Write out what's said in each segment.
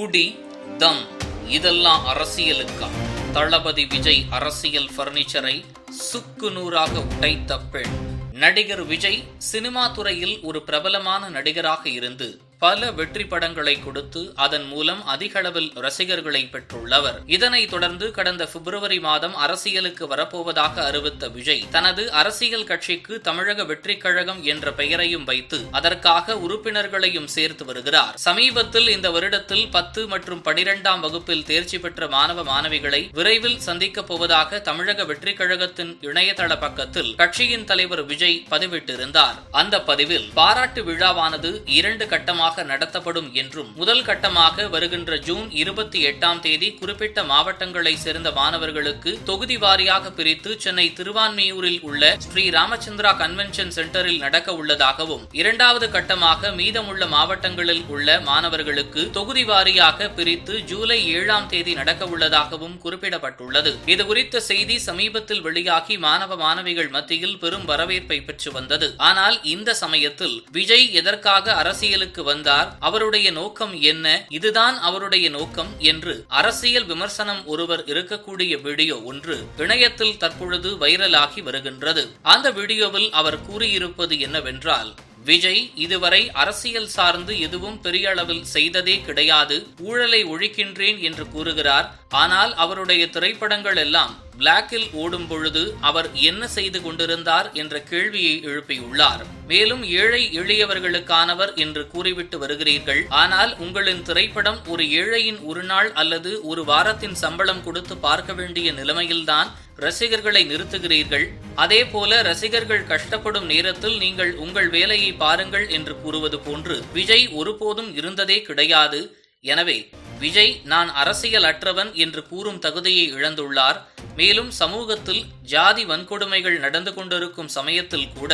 குடி தம் இதெல்லாம் அரசியலுக்கா? தளபதி விஜய் அரசியல் பர்னிச்சரை சுக்கு நூறாக உடைத்த பெண். நடிகர் விஜய் சினிமா துறையில் ஒரு பிரபலமான நடிகராக இருந்து பல வெற்றி படங்களை கொடுத்து அதன் மூலம் அதிக அளவில் ரசிகர்களை பெற்றுள்ளவர். இதனைத் தொடர்ந்து கடந்த பிப்ரவரி மாதம் அரசியலுக்கு வரப்போவதாக அறிவித்த விஜய் தனது அரசியல் கட்சிக்கு தமிழக வெற்றி கழகம் என்ற பெயரையும் வைத்து அதற்காக உறுப்பினர்களையும் சேர்த்து வருகிறார். சமீபத்தில் இந்த வருடத்தில் பத்து மற்றும் பனிரெண்டாம் வகுப்பில் தேர்ச்சி பெற்ற மாணவ மாணவிகளை விரைவில் சந்திக்கப் போவதாக தமிழக வெற்றி கழகத்தின் இணையதள பக்கத்தில் கட்சியின் தலைவர் விஜய் பதிவிட்டிருந்தார். அந்த பதிவில் பாராட்டு விழாவானது இரண்டு கட்டமாக நடத்தப்படும் என்றும் முதல் கட்டமாக வருகின்ற ஜூன் இருபத்தி எட்டாம் தேதி குறிப்பிட்ட மாவட்டங்களை சேர்ந்த மாணவர்களுக்கு தொகுதி வாரியாக பிரித்து சென்னை திருவான்மியூரில் உள்ள ஸ்ரீ ராமச்சந்திரா கன்வென்ஷன் சென்டரில் நடக்க உள்ளதாகவும் இரண்டாவது கட்டமாக மீதமுள்ள மாவட்டங்களில் உள்ள மாணவர்களுக்கு தொகுதி வாரியாக பிரித்து ஜூலை ஏழாம் தேதி நடக்க உள்ளதாகவும் குறிப்பிடப்பட்டுள்ளது. இதுகுறித்த செய்தி சமீபத்தில் வெளியாகி மாணவ மாணவிகள் மத்தியில் பெரும் வரவேற்பை பெற்று வந்தது. ஆனால் இந்த சமயத்தில் விஜய் எதற்காக அரசியலுக்கு வந்து வந்தார். அவருடைய நோக்கம் என்ன? இதுதான் அவருடைய நோக்கம் என்று அரசியல் விமர்சனம் ஒருவர் இருக்கக்கூடிய வீடியோ ஒன்று இணையத்தில் தற்பொழுது வைரலாகி வருகின்றது. அந்த வீடியோவில் அவர் கூறியிருப்பது என்னவென்றால் விஜய் இதுவரை அரசியல் சார்ந்து எதுவும் பெரிய அளவில் செய்ததே கிடையாது. ஊழலை ஒழிக்கின்றேன் என்று கூறுகிறார். ஆனால் அவருடைய திரைப்படங்கள் எல்லாம் பிளாக்கில் ஓடும் பொழுது அவர் என்ன செய்து கொண்டிருந்தார் என்ற கேள்வியை எழுப்பியுள்ளார். மேலும் ஏழை எளியவர்களுக்கானவர் என்று கூறிவிட்டு வருகிறீர்கள். ஆனால் உங்களின் திரைப்படம் ஒரு ஏழையின் ஒரு நாள் அல்லது ஒரு வாரத்தின் சம்பளம் கொடுத்து பார்க்க வேண்டிய நிலைமையில்தான் ரசிகர்களை நிறுத்துகிறீர்கள். அதே போல ரசிகர்கள் கஷ்டப்படும் நேரத்தில் நீங்கள் உங்கள் வேலையை பாருங்கள் என்று கூறுவது போன்று விஜய் ஒருபோதும் இருந்ததே கிடையாது. எனவே விஜய் நான் அரசியல் அற்றவன் என்று கூறும் தகுதியை இழந்துள்ளார். மேலும் சமூகத்தில் ஜாதி வன்கொடுமைகள் நடந்து கொண்டிருக்கும் சமயத்தில் கூட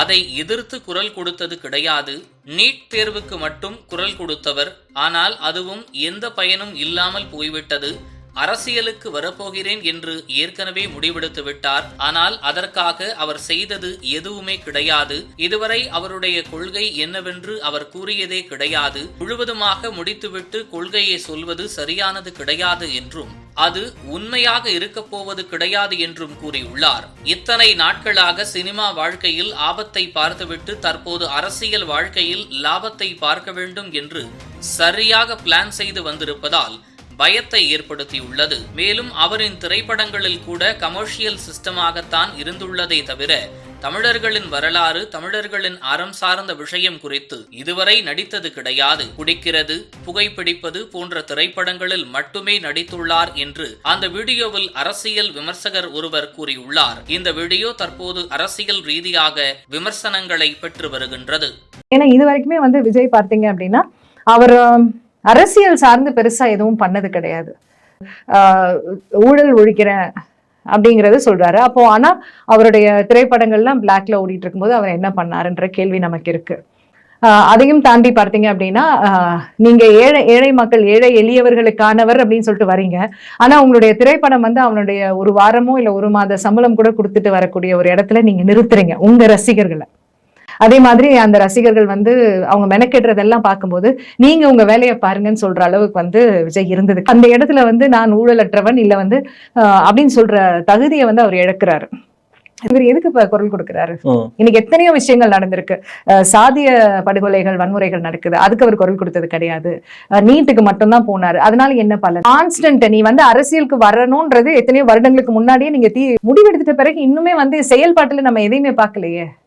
அதை எதிர்த்து குரல் கொடுத்தது கிடையாது. நீட் தேர்வுக்கு மட்டும் குரல் கொடுத்தவர். ஆனால் அதுவும் எந்த பயனும் இல்லாமல் போய்விட்டது. அரசியலுக்கு வரப்போகிறேன் என்று ஏற்கனவே முடிவெடுத்து விட்டார். ஆனால் அதற்காக அவர் செய்தது எதுவுமே கிடையாது. இதுவரை அவருடைய கொள்கை என்னவென்று அவர் கூறியதே கிடையாது. முழுவதுமாக முடித்துவிட்டு கொள்கையை சொல்வது சரியானது கிடையாது என்றும் அது உண்மையாக இருக்கப் போவது கிடையாது என்றும் கூறியுள்ளார். இத்தனை நாட்களாக சினிமா வாழ்க்கையில் ஆபத்தை பார்த்துவிட்டு தற்போது அரசியல் வாழ்க்கையில் லாபத்தை பார்க்க வேண்டும் என்று சரியாக பிளான் செய்து வந்திருப்பதால் பயத்தை ஏற்படுத்தியுள்ளது. மேலும் அவரின் திரைப்படங்களில் கூட கமர்ஷியல் சிஸ்டமாகத்தான் இருந்துள்ளதை தவிர தமிழர்களின் வரலாறு தமிழர்களின் அறம் சார்ந்த விஷயம் குறித்து இதுவரை நடித்தது கிடையாது. குடிக்கிறது புகைப்பிடிப்பது போன்ற திரைப்படங்களில் மட்டுமே நடித்துள்ளார் என்று அந்த வீடியோவில் அரசியல் விமர்சகர் ஒருவர் கூறியுள்ளார். இந்த வீடியோ தற்போது அரசியல் ரீதியாக விமர்சனங்களை பெற்று வருகின்றது. ஏன்னா இது வரைக்குமே வந்து விஜய் பார்த்தீங்க அப்படின்னா அவர் அரசியல் சார்ந்து பெருசா எதுவும் பண்ணது கிடையாது. ஆஹ் ஊழல் ஒழிக்கிறேன் அப்படிங்கறத சொல்றாரு. அப்போ ஆனா அவருடைய திரைப்படங்கள்லாம் பிளாக்ல ஓடிட்டு இருக்கும்போது அவர் என்ன பண்ணாருன்ற கேள்வி நமக்கு இருக்கு. ஆஹ் அதையும் தாண்டி பார்த்தீங்க அப்படின்னா ஆஹ் நீங்க ஏழை ஏழை மக்கள் ஏழை எளியவர்களுக்கானவர் அப்படின்னு சொல்லிட்டு வரீங்க. ஆனா உங்களுடைய திரைப்படம் வந்து அவனுடைய ஒரு வாரமோ இல்ல ஒரு மாத சம்பளம் கூட கொடுத்துட்டு வரக்கூடிய ஒரு இடத்துல நீங்க நிறுத்துறீங்க உங்க ரசிகர்களை. அதே மாதிரி அந்த ரசிகர்கள் வந்து அவங்க மெனக்கெடுறதெல்லாம் பார்க்கும்போது நீங்க உங்க வேலையை பாருங்கன்னு சொல்ற அளவுக்கு வந்து விஜய் இருந்தது. அந்த இடத்துல வந்து நான் ஊழலற்றவன் இல்ல வந்து அப்படின்னு சொல்ற தகுதியை வந்து அவர் இழக்கிறாரு. இவர் எதுக்கு இப்ப குரல் கொடுக்கிறாரு. இன்னைக்கு எத்தனையோ விஷயங்கள் நடந்திருக்கு. சாதிய படுகொலைகள் வன்முறைகள் நடக்குது. அதுக்கு அவர் குரல் கொடுத்தது கிடையாது. நீட்டுக்கு மட்டும்தான் போனாரு. அதனால என்ன பலன்? கான்ஸ்டன்ட் நீ வந்து அரசியலுக்கு வரணும்ன்றது எத்தனையோ வருடங்களுக்கு முன்னாடியே நீங்க தீ முடிவெடுத்துட்ட பிறகு இன்னுமே வந்து செயல்பாட்டுல நம்ம எதையுமே பார்க்கலையே.